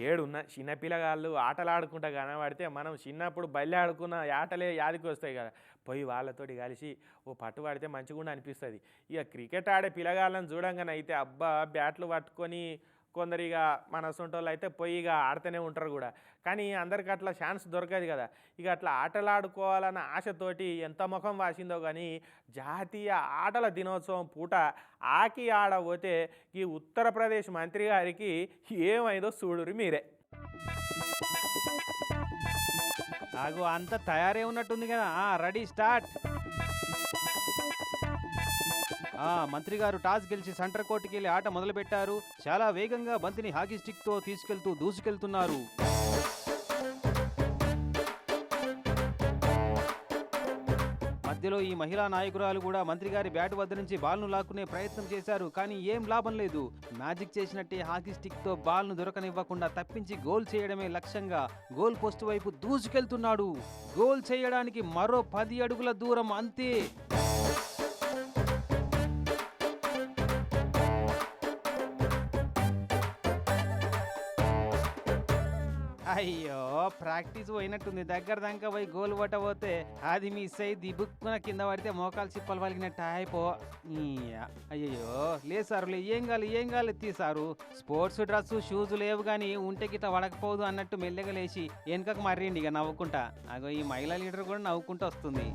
ఏడున్న చిన్న పిల్లగాళ్ళు ఆటలు ఆడుకుంటా కనబడితే మనం చిన్నప్పుడు బల్లి ఆడుకున్న ఆటలే యాదికి వస్తాయి కదా. పోయి వాళ్ళతోటి కలిసి ఓ పట్టు పడితే మంచిగా అనిపిస్తుంది. ఇక క్రికెట్ ఆడే పిల్లగాళ్ళని చూడంగానే అయితే అబ్బా బ్యాట్లు పట్టుకొని కొందరు ఇక మన సొంటోళ్ళు అయితే పోయి ఇక ఆడుతూనే ఉంటారు కూడా. కానీ అందరికి అట్లా ఛాన్స్ దొరకదు కదా. ఇక అట్లా ఆటలు ఆడుకోవాలన్న ఆశతోటి ఎంత ముఖం వాసిందో కానీ జాతీయ ఆటల దినోత్సవం పూట ఆకి ఆడబోతే ఈ ఉత్తరప్రదేశ్ మంత్రి గారికి ఏమైందో చూడురు మీరే. ఆగు అంత తయారే ఉన్నట్టుంది కదా. Ready start. ఆ మంత్రి గారు టాస్ గెలిచి సెంటర్ కోర్టుకి వెళ్ళి ఆట మొదలు పెట్టారు చాలా వేగంగా బంతిని హాకీ స్టిక్తో తీసుకెళ్తూ దూసుకెళ్తున్నారు. మధ్యలో ఈ మహిళా నాయకురాలు కూడా మంత్రి గారి బ్యాట్ వద్ద నుంచి బాల్ను లాక్కునే ప్రయత్నం చేశారు కానీ ఏం లాభం లేదు. మ్యాజిక్ చేసినట్టే హాకీ స్టిక్తో బాల్ను దొరకనివ్వకుండా తప్పించి గోల్ చేయడమే లక్ష్యంగా గోల్ పోస్ట్ వైపు దూసుకెళ్తున్నాడు. గోల్ చేయడానికి మరో పది అడుగుల దూరం అంతే. అయ్యో ప్రాక్టీస్ పోయినట్టుంది. దగ్గర దాకా పోయి గోల్ కొట్టబోతే అది మిస్ అయ్యి దిబుక్కున కింద పడితే మోకాలు చిప్పలు పలికినట్టు అయిపో. అయ్యో లే లేదు సారు లే, ఏం కాదు ఏం కాదు తీసారు స్పోర్ట్స్ డ్రెస్ షూస్ లేవు కానీ ఉంటే గిట్ట వడకపోదు అన్నట్టు మెల్లగా లేచి వెనకకు మర్రిండి ఇక నవ్వుకుంటా. అగో ఈ మహిళా లీడర్ కూడా నవ్వుకుంటూ వస్తుంది.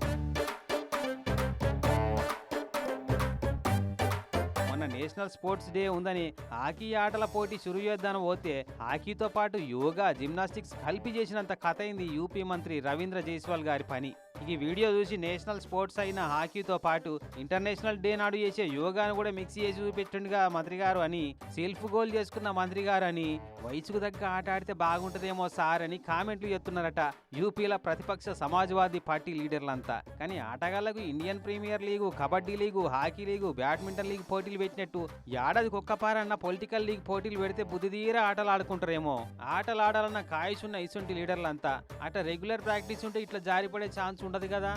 నేషనల్ స్పోర్ట్స్ డే ఉందని హాకీ ఆటల పోటీ షురు చేద్దాను పోతే హాకీతో పాటు యోగా జిమ్నాస్టిక్స్ కలిపి చేసినంత కథ అయింది యూపీ మంత్రి రవీంద్ర జైస్వాల్ గారి పని. ఈ వీడియో చూసి నేషనల్ స్పోర్ట్స్ అయిన హాకీతో పాటు ఇంటర్నేషనల్ డే నాడు చేసే యోగాను కూడా మిక్స్ చేసి చూపెట్టుండగా మంత్రి గారు అని సెల్ఫ్ గోల్ చేసుకున్న మంత్రి గారు అని వయసుకు తగ్గ ఆట ఆడితే బాగుంటుందేమో సార్ అని కామెంట్లు చెప్తున్నారట యూపీల ప్రతిపక్ష సమాజ్వాదీ పార్టీ లీడర్లంతా. కానీ ఆటగాళ్ళకు Indian premier league kabaddi league hockey league badminton league పోటీలు పెట్టినట్టు ఏడాది కుక్కపారన్న పొలిటికల్ లీగ్ పోటీలు పెడితే బుద్ధిదీర ఆటలు ఆడుకుంటారేమో. ఆటలు ఆడాలన్న కాయసున్న ఇసుంటి లీడర్లంతా. అట రెగ్యులర్ ప్రాక్టీస్ ఉంటే ఇట్లా జారిపడే ఛాన్స్ ఉండదు కదా?